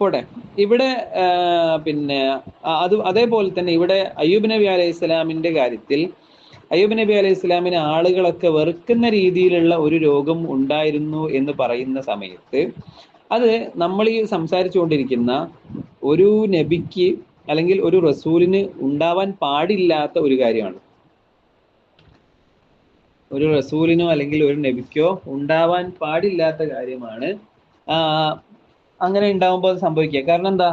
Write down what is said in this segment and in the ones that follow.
പോട്ടെ. ഇവിടെ പിന്നെ അത് അതേപോലെ തന്നെ ഇവിടെ അയ്യൂബ് നബി അലൈഹി ഇസ്ലാമിന്റെ കാര്യത്തിൽ അയ്യൂബ് നബി അലൈഹി ഇസ്ലാമിന് ആളുകളൊക്കെ വെറുക്കുന്ന രീതിയിലുള്ള ഒരു രോഗം ഉണ്ടായിരുന്നു എന്ന് പറയുന്ന സമയത്ത് അത് നമ്മൾ ഈ സംസാരിച്ചുകൊണ്ടിരിക്കുന്ന ഒരു നബിക്ക് അല്ലെങ്കിൽ ഒരു റസൂലിന് ഉണ്ടാവാൻ പാടില്ലാത്ത ഒരു കാര്യമാണ്. ഒരു റസൂലിനോ അല്ലെങ്കിൽ ഒരു നബിക്കോ ഉണ്ടാവാൻ പാടില്ലാത്ത കാര്യമാണ് അങ്ങനെ ഉണ്ടാവുമ്പോൾ അത് സംഭവിക്കുക. കാരണം എന്താ?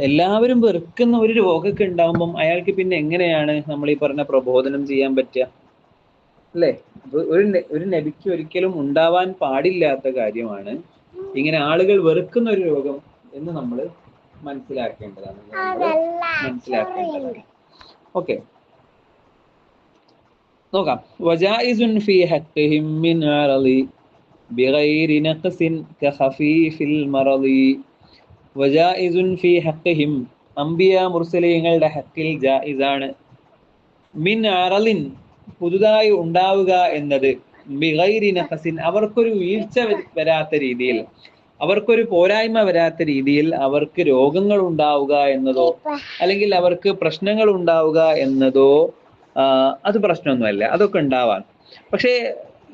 എല്ലാവരും വെറുക്കുന്ന ഒരു രോഗമൊക്കെ ഉണ്ടാവുമ്പം അയാൾക്ക് പിന്നെ എങ്ങനെയാണ് നമ്മൾ ഈ പറഞ്ഞ പ്രബോധനം ചെയ്യാൻ പറ്റുക അല്ലേ? ഒരു ഒരു നബിക്ക് ഒരിക്കലും ഉണ്ടാവാൻ പാടില്ലാത്ത കാര്യമാണ് ഇങ്ങനെ ആളുകൾ വെറുക്കുന്ന ഒരു രോഗം എന്ന് നമ്മൾ മനസ്സിലാക്കേണ്ടതാണ്. മനസ്സിലാക്കേണ്ടതാണ്. ഓക്കെ. നോക്കാം. ഫീ മിൻ അറളി. ബിഗൈരി നഖസിൻ كخفيف المرض. وجائز في حقهم. അംബിയ മുർസലീങ്ങളുടെ ഹക്കിൽ ജായിസാണ്. മിൻ അറലിൻ പുതുതായി ഉണ്ടാവുക എന്നത് ബിഗൈരി നഖസിൻ അവർക്കൊരു വീഴ്ച വരാത്ത രീതിയിൽ അവർക്കൊരു പോരായ്മ വരാത്ത രീതിയിൽ അവർക്ക് രോഗങ്ങൾ ഉണ്ടാവുക എന്നതോ അല്ലെങ്കിൽ അവർക്ക് പ്രശ്നങ്ങൾ ഉണ്ടാവുക എന്നതോ അത് പ്രശ്നമൊന്നുമല്ല അതൊക്കെ ഉണ്ടാവാൻ പക്ഷേ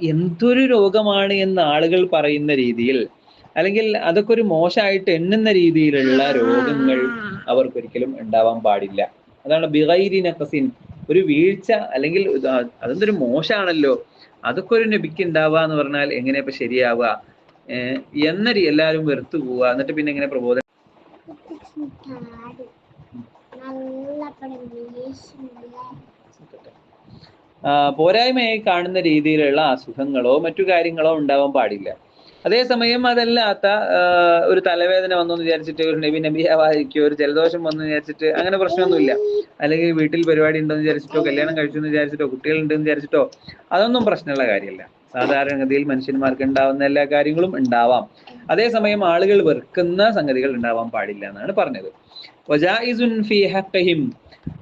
എന്തൊരു രോഗമാണ് എന്ന് ആളുകൾ പറയുന്ന രീതിയിൽ അല്ലെങ്കിൽ അതൊക്കെ ഒരു മോശമായിട്ട് എണ്ണുന്ന രീതിയിലുള്ള രോഗങ്ങൾ അവർക്കൊരിക്കലും ഉണ്ടാവാൻ പാടില്ല അതാണ് ബിഹൈരി നഖസിൻ ഒരു വീഴ്ച അല്ലെങ്കിൽ അതെന്തൊരു മോശമാണല്ലോ അതൊക്കെ ഒരു നബിക്ക് ഉണ്ടാവുക എന്ന് പറഞ്ഞാൽ എങ്ങനെ ഇപ്പൊ ശരിയാവുക എന്ന എല്ലാവരും വെറുത്തു പോവുക എന്നിട്ട് പിന്നെ എങ്ങനെ പ്രബോധന നല്ല പോരായ്മയായി കാണുന്ന രീതിയിലുള്ള അസുഖങ്ങളോ മറ്റു കാര്യങ്ങളോ ഉണ്ടാവാൻ പാടില്ല. അതേസമയം അതല്ലാത്ത ഒരു തലവേദന വന്നു എന്ന് വിചാരിച്ചിട്ട് ഒരു നബി നബിയാവാതിരിക്കോ ഒരു ജലദോഷം വന്നു വിചാരിച്ചിട്ട് അങ്ങനെ പ്രശ്നമൊന്നുമില്ല. അല്ലെങ്കിൽ വീട്ടിൽ പരിപാടി ഉണ്ടെന്ന് വിചാരിച്ചിട്ടോ കല്യാണം കഴിച്ചു എന്ന് വിചാരിച്ചിട്ടോ കുട്ടികളുണ്ടെന്ന് വിചാരിച്ചിട്ടോ അതൊന്നും പ്രശ്നമുള്ള കാര്യമല്ല. സാധാരണഗതിയിൽ മനുഷ്യന്മാർക്ക് ഉണ്ടാവുന്ന എല്ലാ കാര്യങ്ങളും ഉണ്ടാവാം. അതേസമയം ആളുകൾ വെറുക്കുന്ന സംഗതികൾ ഉണ്ടാവാൻ പാടില്ല എന്നാണ് പറഞ്ഞത്.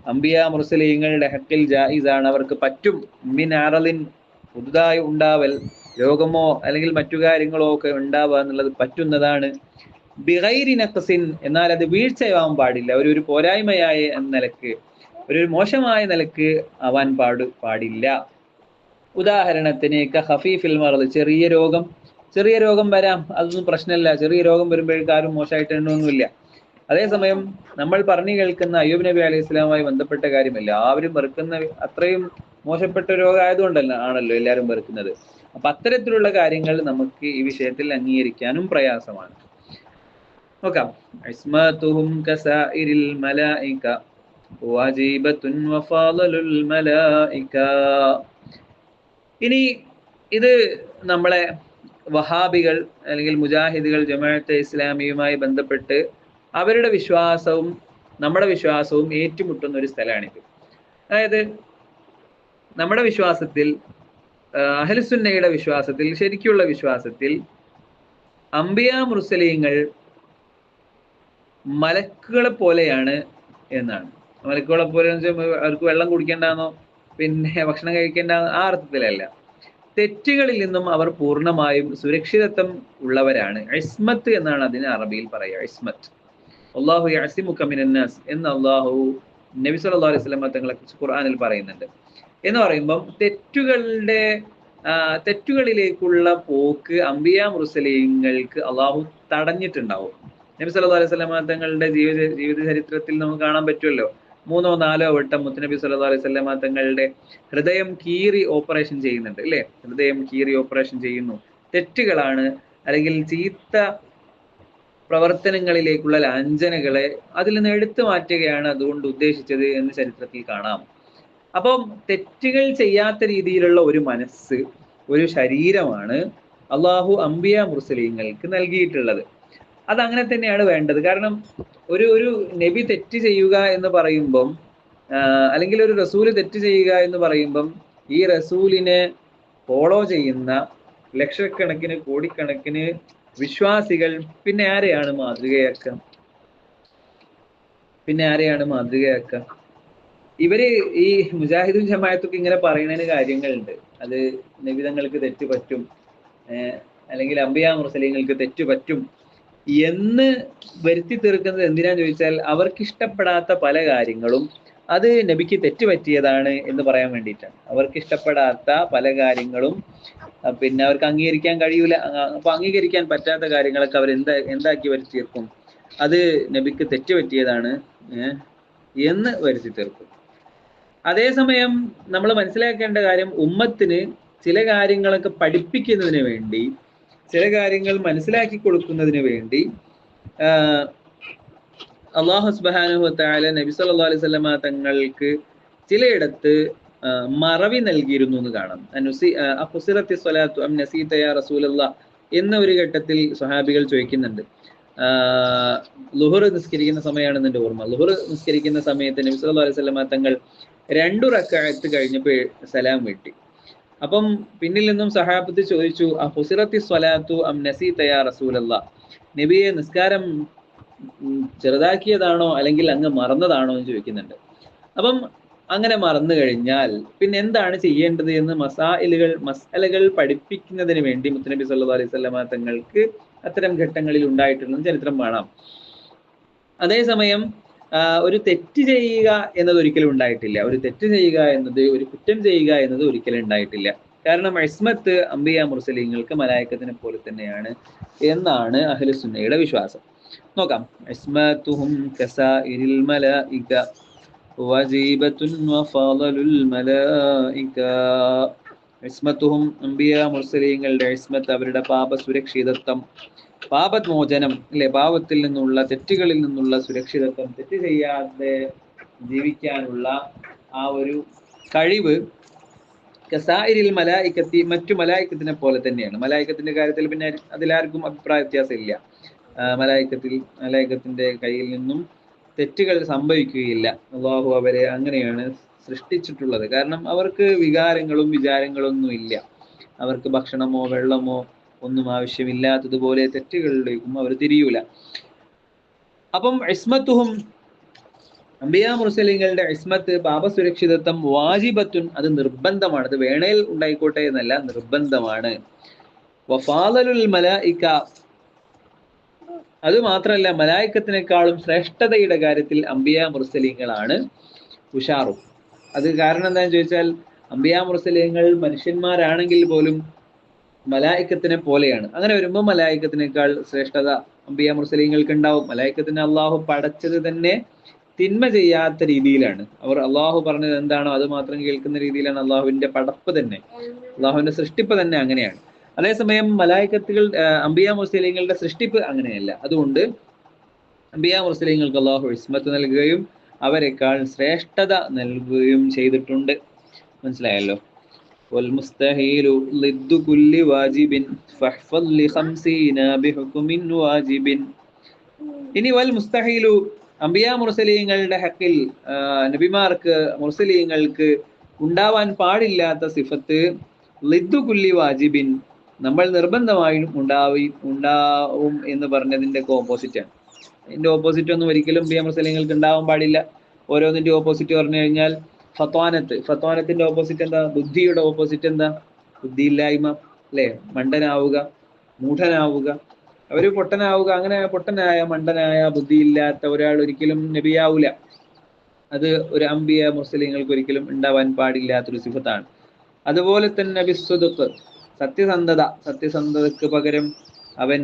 അംബിയ മുർസലീങ്ങളുടെ ഹക്കിൽ ജായിസാണ്. അവർക്ക് പറ്റും. മിൻ അറലിൻ പുതുതായി ഉണ്ടാവൽ രോഗമോ അല്ലെങ്കിൽ മറ്റു കാര്യങ്ങളോ ഒക്കെ ഉണ്ടാവുക എന്നുള്ളത് പറ്റുന്നതാണ്. ബിഗൈരി നഖസിൻ എന്നാൽ അത് വീഴ്ചയാവാൻ പാടില്ല. ഒരു ഒരു പോരായ്മയായ നിലയ്ക്ക് ഒരു മോശമായ നിലയ്ക്ക് ആവാൻ പാട് പാടില്ല. ഉദാഹരണത്തിന് ഹഫീഫിൽ മറത് ചെറിയ രോഗം ചെറിയ രോഗം വരാം. അതൊന്നും പ്രശ്നമില്ല. ചെറിയ രോഗം വരുമ്പോഴേക്കും ആരും മോശമായിട്ട് എണ്ണൊന്നുമില്ല അതേസമയം നമ്മൾ പറഞ്ഞു കേൾക്കുന്ന അയ്യൂബ് നബി അലൈഹി ഇസ്ലാമുമായി ബന്ധപ്പെട്ട കാര്യം എല്ലാവരും വെറുക്കുന്ന അത്രയും മോശപ്പെട്ട രോഗമായതുകൊണ്ടല്ല ആണല്ലോ എല്ലാവരും വെറുക്കുന്നത്. അപ്പൊ അത്തരത്തിലുള്ള കാര്യങ്ങൾ നമുക്ക് ഈ വിഷയത്തിൽ അംഗീകരിക്കാനും പ്രയാസമാണ്. നോക്കാം. മലായിക മലായിക. ഇനി ഇത് നമ്മളെ വഹാബികൾ അല്ലെങ്കിൽ മുജാഹിദുകൾ ജമാഅത്തെ ഇസ്ലാമിയുമായി ബന്ധപ്പെട്ട് അവരുടെ വിശ്വാസവും നമ്മുടെ വിശ്വാസവും ഏറ്റുമുട്ടുന്ന ഒരു സ്ഥലമാണിത്. അതായത് നമ്മുടെ വിശ്വാസത്തിൽ അഹലുസുന്നയുടെ വിശ്വാസത്തിൽ ശരിക്കുള്ള വിശ്വാസത്തിൽ അംബിയ മുർസലീങ്ങൾ മലക്കുകളെ പോലെയാണ് എന്നാണ്. മലക്കുകളെ പോലെ അവർക്ക് വെള്ളം കുടിക്കേണ്ടാന്നോ പിന്നെ ഭക്ഷണം കഴിക്കേണ്ട ആ അർത്ഥത്തിലല്ല. തെറ്റുകളിൽ നിന്നും അവർ പൂർണമായും സുരക്ഷിതത്വം ഉള്ളവരാണ്. ഇസ്മത്ത് എന്നാണ് അതിന് അറബിയിൽ പറയുക ഇസ്മത്ത്. അള്ളാഹു യസിമുക മിനന്നാസ് എന്ന് അള്ളാഹു നബി സല്ലല്ലാഹു അലൈഹി സ്വലമ തങ്ങളെ കുറിച്ച് ഖുർആാനിൽ പറയുന്നുണ്ട്. എന്ന് പറയുമ്പം തെറ്റുകളുടെ തെറ്റുകളിലേക്കുള്ള പോക്ക് അംബിയ മുറുസലീങ്ങൾക്ക് അള്ളാഹു തടഞ്ഞിട്ടുണ്ടാവും. നബി സല്ലാ അലൈഹി സ്വലമ തങ്ങളുടെ ജീവിത ജീവിത ചരിത്രത്തിൽ നമുക്ക് കാണാൻ പറ്റുമല്ലോ. മൂന്നോ നാലോ വട്ടം മുത്തനബി സല്ലാ അലൈഹി സ്വലമ തങ്ങളുടെ ഹൃദയം കീറി ഓപ്പറേഷൻ ചെയ്യുന്നുണ്ട് അല്ലേ? ഹൃദയം കീറി ഓപ്പറേഷൻ ചെയ്യുന്നു. തെറ്റുകളാണ് അല്ലെങ്കിൽ ചീത്ത പ്രവർത്തനങ്ങളിലേക്കുള്ള ലാഞ്ചനകളെ അതിൽ നിന്ന് എടുത്തു മാറ്റുകയാണ് അതുകൊണ്ട് ഉദ്ദേശിച്ചത് എന്ന് ചരിത്രത്തിൽ കാണാം. അപ്പം തെറ്റുകൾ ചെയ്യാത്ത രീതിയിലുള്ള ഒരു മനസ്സ് ഒരു ശരീരമാണ് അള്ളാഹു അംബിയ മുർസലീങ്ങൾക്ക് നൽകിയിട്ടുള്ളത്. അത് അങ്ങനെ തന്നെയാണ് വേണ്ടത്. കാരണം ഒരു ഒരു നബി തെറ്റ് ചെയ്യുക എന്ന് പറയുമ്പം അല്ലെങ്കിൽ ഒരു റസൂൽ തെറ്റ് ചെയ്യുക എന്ന് പറയുമ്പം ഈ റസൂലിനെ ഫോളോ ചെയ്യുന്ന ലക്ഷക്കണക്കിന് കോടിക്കണക്കിന് വിശ്വാസികൾ പിന്നെ ആരെയാണ് മാതൃകയാക്കുക? പിന്നെ ആരെയാണ് മാതൃകയാക്കുക? ഇവർ ഈ മുജാഹിദും ജമായത്തൊക്കെ ഇങ്ങനെ പറയുന്നതിന് കാര്യങ്ങളുണ്ട്. അത് നിബിതങ്ങൾക്ക് തെറ്റ് പറ്റും അല്ലെങ്കിൽ അംബിയ മുസ്ലിങ്ങൾക്ക് തെറ്റ് പറ്റും എന്ന് വരുത്തി തീർക്കുന്നത് എന്തിനാന്ന് ചോദിച്ചാൽ അവർക്ക് ഇഷ്ടപ്പെടാത്ത പല കാര്യങ്ങളും അത് നബിക്ക് തെറ്റ് പറ്റിയതാണ് എന്ന് പറയാൻ വേണ്ടിയിട്ടാണ്. അവർക്ക് ഇഷ്ടപ്പെടാത്ത പല കാര്യങ്ങളും പിന്നെ അവർക്ക് അംഗീകരിക്കാൻ കഴിയൂല അപ്പൊ അംഗീകരിക്കാൻ പറ്റാത്ത കാര്യങ്ങളൊക്കെ അവർ എന്താ എന്താക്കി വരുത്തി തീർക്കും? അത് നബിക്ക് തെറ്റ് പറ്റിയതാണ് ഏഹ്, എന്ന് വരുത്തി തീർക്കും. അതേസമയം നമ്മൾ മനസ്സിലാക്കേണ്ട കാര്യം ഉമ്മത്തിന് ചില കാര്യങ്ങളൊക്കെ പഠിപ്പിക്കുന്നതിന് വേണ്ടി ചില കാര്യങ്ങൾ മനസ്സിലാക്കി കൊടുക്കുന്നതിന് വേണ്ടി അള്ളാഹു സുബ്ഹാനഹു വതആല നബി സല്ലാ അലൈഹി സ്വലമ തങ്ങൾക്ക് ചിലയിടത്ത് മറവി നൽകിയിരുന്നു എന്ന് കാണാം. അനുസി എന്ന ഒരു ഘട്ടത്തിൽ സ്വഹാബികൾ ചോദിക്കുന്നുണ്ട്. ലുഹുർ നിസ്കരിക്കുന്ന സമയമാണ് എന്റെ ഓർമ്മ. ലുഹുർ നിസ്കരിക്കുന്ന സമയത്ത് നബി സല്ലാ അലൈഹി സ്വലമ തങ്ങൾ രണ്ടു റക്അത്ത് കഴിഞ്ഞപ്പോൾ സലാം വീട്ടി. അപ്പം പിന്നിൽ നിന്നും സഹാബത്ത് ചോദിച്ചു അഹുസിറത്തി സ്വലാത്തു അം നസീത യാ റസൂലല്ലാഹ് നബിയെ നിസ്കാരം ചെറുതാക്കിയതാണോ അല്ലെങ്കിൽ അങ്ങ് മറന്നതാണോ എന്ന് ചോദിക്കുന്നുണ്ട്. അപ്പം അങ്ങനെ മറന്നു കഴിഞ്ഞാൽ പിന്നെ എന്താണ് ചെയ്യേണ്ടത് എന്ന് മസായിലുകൾ മസാലകൾ പഠിപ്പിക്കുന്നതിന് വേണ്ടി മുത്തനബി സല്ലു അലൈഹി വസല്ലമ തങ്ങൾക്ക് അത്തരം ഘട്ടങ്ങളിൽ ഉണ്ടായിട്ടുണ്ടെന്ന് ചരിത്രം കാണാം. അതേസമയം ഒരു തെറ്റ് ചെയ്യുക എന്നത് ഒരിക്കലും ഉണ്ടായിട്ടില്ല. ഒരു തെറ്റ് ചെയ്യുക എന്നത് ഒരു കുറ്റം ചെയ്യുക എന്നത് ഒരിക്കലും ഉണ്ടായിട്ടില്ല. കാരണം ഇസ്മത്ത് അംബിയ മുർസലിങ്ങൾക്ക് മലായക്കത്തിനെ പോലെ തന്നെയാണ് എന്നാണ് അഹ്ലുസുന്നയുടെ വിശ്വാസം. നോക്കാം. ഇസ്മത്തുഹും കസാഇരിൽ മലായിക വജീബത്തുൻ വഫളലുൽ മലായിക. ഇസ്മത്തുഹും അംബിയ മുർസലീങ്ങളുടെ ഇസ്മത്ത് അവരുടെ പാപ സുരക്ഷിതത്വം പാപമോചനം അല്ലെ പാപത്തിൽ നിന്നുള്ള തെറ്റുകളിൽ നിന്നുള്ള സുരക്ഷിതത്വം തെറ്റ് ചെയ്യാതെ ജീവിക്കാനുള്ള ആ ഒരു കഴിവ് കസായിരിൽ മലായിക്കത്തി മറ്റു മലായിക്കത്തിനെ പോലെ തന്നെയാണ്. മലായിക്കത്തിന്റെ കാര്യത്തിൽ പിന്നെ അതിലാർക്കും അഭിപ്രായ വ്യത്യാസം ഇല്ല ആ, മലായിക്കത്തിൽ മലായിക്കത്തിന്റെ കയ്യിൽ നിന്നും തെറ്റുകൾ സംഭവിക്കുകയില്ല. അള്ളാഹു അവരെ അങ്ങനെയാണ് സൃഷ്ടിച്ചിട്ടുള്ളത്. കാരണം അവർക്ക് വികാരങ്ങളും വിചാരങ്ങളും ഒന്നും ഇല്ല. അവർക്ക് ഭക്ഷണമോ വെള്ളമോ ഒന്നും ആവശ്യമില്ലാത്തതുപോലെ തെറ്റുകളിലേക്കും അവർ തിരിയൂല. അപ്പം ഇസ്മത്തുഹും അംബിയ മുർസലിങ്ങളുടെ ഇസ്മത്ത് പാപസുരക്ഷിതത്വം വാജിബത്തുൻ അത് നിർബന്ധമാണ്. അത് വേണേൽ ഉണ്ടായിക്കോട്ടെ എന്നല്ല നിർബന്ധമാണ്. വഫാലലുൽ മലായിക്ക അത് മാത്രമല്ല മലായിക്കത്തിനേക്കാളും ശ്രേഷ്ഠതയുടെ കാര്യത്തിൽ അംബിയ മുർസലിങ്ങളാണ് ഉഷാറും. അത് കാരണം എന്താണെന്ന് ചോദിച്ചാൽ അംബിയ മുർസലിങ്ങൾ മനുഷ്യന്മാരാണെങ്കിൽ പോലും മലായിക്കത്തിനെ പോലെയാണ്. അങ്ങനെ വരുമ്പോൾ മലായിക്കത്തിനേക്കാൾ ശ്രേഷ്ഠത അംബിയ മുർസലിങ്ങൾക്ക് ഉണ്ടാവും മലായിക്കത്തിന് അള്ളാഹു പടച്ചത് തന്നെ തിന്മ ചെയ്യാത്ത രീതിയിലാണ് അവർ അള്ളാഹു പറഞ്ഞത് എന്താണോ അത് മാത്രം കേൾക്കുന്ന രീതിയിലാണ് അള്ളാഹുവിന്റെ പടപ്പ് തന്നെ അള്ളാഹുവിന്റെ സൃഷ്ടിപ്പ് തന്നെ അങ്ങനെയാണ് അതേസമയം മലായിക്കത്തുകൾ അംബിയ മുസ്ലിങ്ങളുടെ സൃഷ്ടിപ്പ് അങ്ങനെയല്ല അതുകൊണ്ട് അംബിയ മുസ്ലിങ്ങൾക്ക് അള്ളാഹു ഇസ്മത്ത് നൽകുകയും അവരെക്കാൾ ശ്രേഷ്ഠത നൽകുകയും ചെയ്തിട്ടുണ്ട് മനസ്സിലായല്ലോ والمستحيل ضد كل واجب فاحفظ لخمسين بحكم واجب ഇനി വൽ മുസ്തഹീലു അംബിയ മുർസലീങ്ങളുടെ ഹക്കിൽ നബിമാർക്ക് മുർസലീങ്ങൾക്ക് ഉണ്ടാവാൻ പാടില്ലാത്ത സിഫത്ത് ലിദ്ദു കുല്ലി വാജിബിൻ നമ്മൾ നിർബന്ധമായും ഉണ്ടാവി ഉണ്ടാവും എന്ന് പറഞ്ഞതിന്റെ ഓപ്പോസിറ്റ് ആണ്. ഇതിന്റെ ഓപ്പോസിറ്റ് ഒന്നും ഒരിക്കലും അംബിയ മുർസലീങ്ങൾക്ക് ഉണ്ടാവാൻ പാടില്ല. ഓരോന്നിന്റെ ഓപ്പോസിറ്റ് പറഞ്ഞു കഴിഞ്ഞാൽ ഫത്വാനത്ത്. ഫത്വാനത്തിന്റെ ഓപ്പോസിറ്റ് എന്താ? ബുദ്ധിയുടെ ഓപ്പോസിറ്റ് എന്താ? ബുദ്ധിയില്ലായ്മ അല്ലെ? മണ്ടനാവുക മൂഢനാവുക അവർ പൊട്ടനാവുക അങ്ങനെ പൊട്ടനായ മണ്ടനായ ബുദ്ധിയില്ലാത്ത ഒരാൾ ഒരിക്കലും നബിയാവൂല. അത് ഒരു അമ്പിയ മുസ്ലിങ്ങൾക്ക് ഒരിക്കലും ഉണ്ടാവാൻ പാടില്ലാത്തൊരു സിഫത്താണ്. അതുപോലെ തന്നെ വിസ്വതുക്ക് സത്യസന്ധത. സത്യസന്ധതക്ക് പകരം അവൻ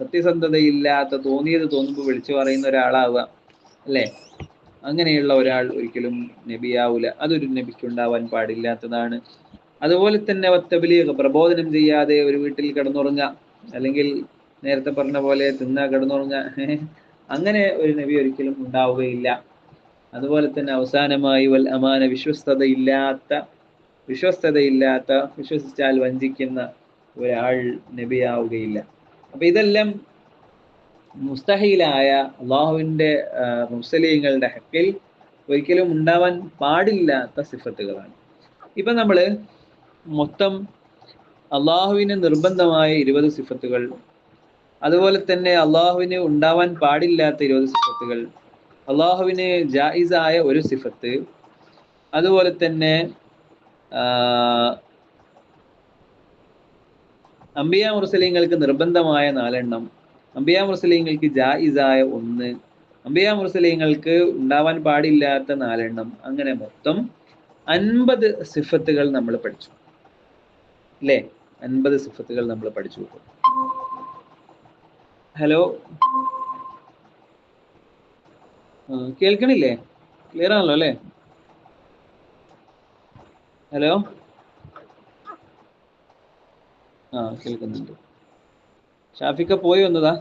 സത്യസന്ധതയില്ലാത്ത തോന്നിയത് തോന്നുമ്പോൾ വിളിച്ചു പറയുന്ന ഒരാളാവുക അല്ലേ? അങ്ങനെയുള്ള ഒരാൾ ഒരിക്കലും നബിയാവൂല. അതൊരു നബിക്ക് ഉണ്ടാവാൻ പാടില്ലാത്തതാണ്. അതുപോലെ തന്നെ വത്തബലീഗ് പ്രബോധനം ചെയ്യാതെ ഒരു വീട്ടിൽ കിടന്നുറങ്ങുക. അല്ലെങ്കിൽ നേരത്തെ പറഞ്ഞ പോലെ തിന്നാ കിടന്നുറങ്ങ അങ്ങനെ ഒരു നബി ഒരിക്കലും ഉണ്ടാവുകയില്ല. അതുപോലെ തന്നെ അവസാനമായി വൽ അമാന വിശ്വസ്തതയില്ലാത്ത വിശ്വസ്തതയില്ലാത്ത വിശ്വസിച്ചാൽ വഞ്ചിക്കുന്ന ഒരാൾ നബിയാവുകയില്ല. അപ്പൊ ഇതെല്ലാം മുസ്തഹീലായ അള്ളാഹുവിന്റെ മുസ്ലിങ്ങളുടെ ഹക്കിൽ ഒരിക്കലും ഉണ്ടാവാൻ പാടില്ലാത്ത സിഫത്തുകളാണ്. ഇപ്പൊ നമ്മൾ മൊത്തം അള്ളാഹുവിന് നിർബന്ധമായ ഇരുപത് സിഫത്തുകൾ. അതുപോലെ തന്നെ അള്ളാഹുവിന് ഉണ്ടാവാൻ പാടില്ലാത്ത ഇരുപത് സിഫത്തുകൾ. അള്ളാഹുവിന് ജായിസായ ഒരു സിഫത്ത്. അതുപോലെ തന്നെ അംബിയ മുർസലീങ്ങൾക്ക് നിർബന്ധമായ നാലെണ്ണം. അംബിയ മുർസലീങ്ങൾക്ക് ജായിസായ ഒന്ന്. അംബിയ മുർസലീങ്ങൾക്ക് ഉണ്ടാവാൻ പാടില്ലാത്ത നാലെണ്ണം. അങ്ങനെ മൊത്തം അൻപത് സിഫത്തുകൾ നമ്മൾ പഠിച്ചു. അല്ലേ അൻപത് സിഫത്തുകൾ നമ്മൾ പഠിച്ചു ഹലോ ആ, കേൾക്കണില്ലേ? ക്ലിയർ ആണല്ലോ അല്ലേ? ഹലോ ആ കേൾക്കുന്നുണ്ട്. ഷാഫിക്ക പോയി വന്നതാ?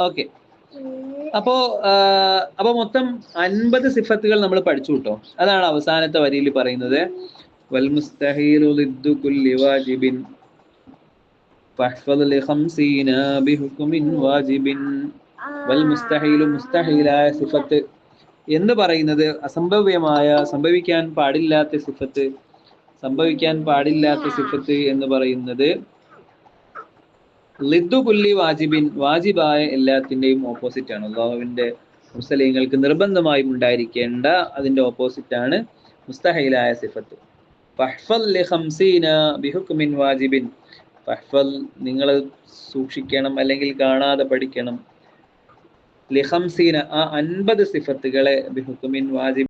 ഓക്കെ അപ്പോ അപ്പൊ മൊത്തം അൻപത് സിഫത്തുകൾ നമ്മൾ പഠിച്ചു കിട്ടോ അതാണ് അവസാനത്തെ വരിയിൽ പറയുന്നത്. സിഫത്ത് എന്ന് പറയുന്നത് അസംഭവ്യമായ സംഭവിക്കാൻ പാടില്ലാത്ത സിഫത്ത് സംഭവിക്കാൻ പാടില്ലാത്ത സിഫത്ത് എന്ന് പറയുന്നത് ലിദ്ദു കുല്ലി വാജിബിൻ വാജിബായ എല്ലാത്തിന്റെയും ഓപ്പോസിറ്റ് ആണ്. അള്ളാഹുവിന്റെ മുസ്ലിങ്ങൾക്ക് നിർബന്ധമായും ഉണ്ടായിരിക്കേണ്ട അതിന്റെ ഓപ്പോസിറ്റ് ആണ് മുസ്തഹയിലായ സിഫത്ത്. ബിഹുക്മിൻ വാജിബിൻ. ഫഹ്ഫൽ നിങ്ങൾ സൂക്ഷിക്കണം അല്ലെങ്കിൽ കാണാതെ പഠിക്കണം. ലിഹംസീന ആ അൻപത് സിഫത്തുകളെ ബിഹുക്മിൻ വാജിബ്